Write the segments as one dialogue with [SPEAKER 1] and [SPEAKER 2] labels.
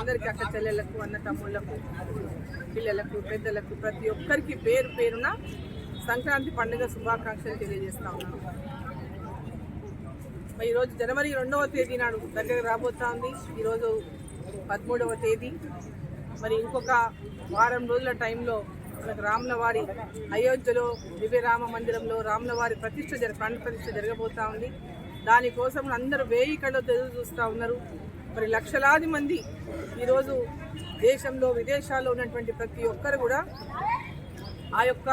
[SPEAKER 1] అందరికీ అక్క చెల్లెలకు అన్న తమ్ముళ్ళకు పిల్లలకు పెద్దలకు ప్రతి ఒక్కరికి పేరు పేరున సంక్రాంతి పండుగ శుభాకాంక్షలు తెలియజేస్తా ఉన్నాను. మరి ఈరోజు జనవరి రెండవ తేదీ నాడు దగ్గర రాబోతా ఉంది ఈరోజు పదమూడవ తేదీ. మరి ఇంకొక వారం రోజుల టైంలో మనకు రాములవారి అయోధ్యలో దివ్యరామ మందిరంలో రాములవారి ప్రతిష్ట జర ప్రాణ ప్రతిష్ట జరగబోతా ఉంది. దానికోసం అందరూ వేయి కళ్ళు ఎదురు చూస్తూ ఉన్నారు. మరి లక్షలాది మంది ఈరోజు దేశంలో విదేశాల్లో ఉన్నటువంటి ప్రతి ఒక్కరు కూడా ఆ యొక్క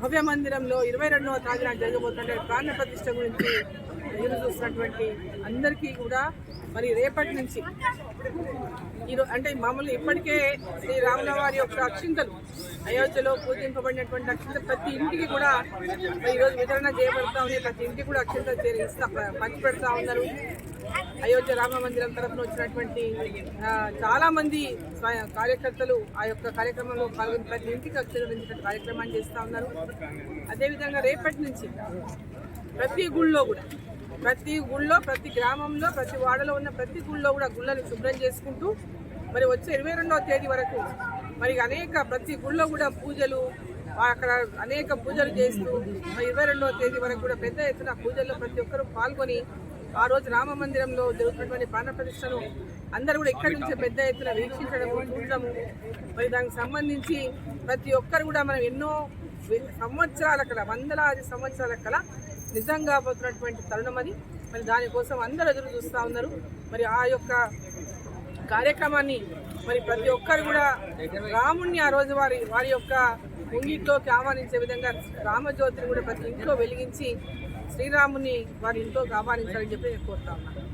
[SPEAKER 1] భవ్య మందిరంలో ఇరవై రెండవ తారీఖున జరగబోతున్న ప్రాణ ప్రతిష్ట గురించి ఎదురు చూస్తున్నటువంటి అందరికీ కూడా మరి రేపటి నుంచి ఈరో అంటే మామూలు ఇప్పటికే శ్రీ రాముల వారి యొక్క అక్షింతలు అయోధ్యలో పూజింపబడినటువంటి అక్షింత ప్రతి ఇంటికి కూడా ఈరోజు వితరణ చేయబడతా ఉంది. ప్రతి ఇంటికి కూడా అక్షింతలు చేస్తా ఇస్తా పంచి పెడతా ఉన్నారు. అయోధ్య రామ మందిరం తరఫున వచ్చినటువంటి చాలామంది కార్యకర్తలు ఆ యొక్క కార్యక్రమంలో పాల్గొని ప్రతి ఇంటికి అక్షరించినటువంటి కార్యక్రమాన్ని చేస్తూ ఉన్నారు. అదేవిధంగా రేపటి నుంచి ప్రతి గుళ్ళో కూడా ప్రతి గుళ్ళో ప్రతి గ్రామంలో ప్రతి వాడలో ఉన్న ప్రతి గుళ్ళో కూడా గుళ్ళని శుభ్రం చేసుకుంటూ మరి వచ్చే ఇరవై రెండవ తేదీ వరకు మరి అనేక ప్రతి గుళ్ళో కూడా పూజలు అక్కడ అనేక పూజలు చేస్తూ మరి ఇరవై రెండవ తేదీ వరకు కూడా పెద్ద ఎత్తున పూజల్లో ప్రతి ఒక్కరూ పాల్గొని ఆ రోజు రామ మందిరంలో జరుగుతున్నటువంటి ప్రాణ ప్రతిష్టను అందరూ కూడా ఇక్కడి నుంచే పెద్ద ఎత్తున వీక్షించడము చూడడము. మరి దానికి సంబంధించి ప్రతి ఒక్కరు కూడా మనం ఎన్నో సంవత్సరాల కల వందలాది సంవత్సరాల కల నిజంగా పోతున్నటువంటి తరుణం అది. మరి దానికోసం అందరూ ఎదురు చూస్తూ ఉన్నారు. మరి ఆ యొక్క కార్యక్రమాన్ని మరి ప్రతి ఒక్కరు కూడా రాముణ్ణి ఆ రోజు వారి వారి యొక్క ముంగిట్లోకి ఆహ్వానించే విధంగా రామజ్యోతిని కూడా ప్రతి ఇంట్లో వెలిగించి శ్రీరాముని వారి ఇంట్లోకి ఆహ్వానించాలని చెప్పి నేను కోరుతా ఉన్నాను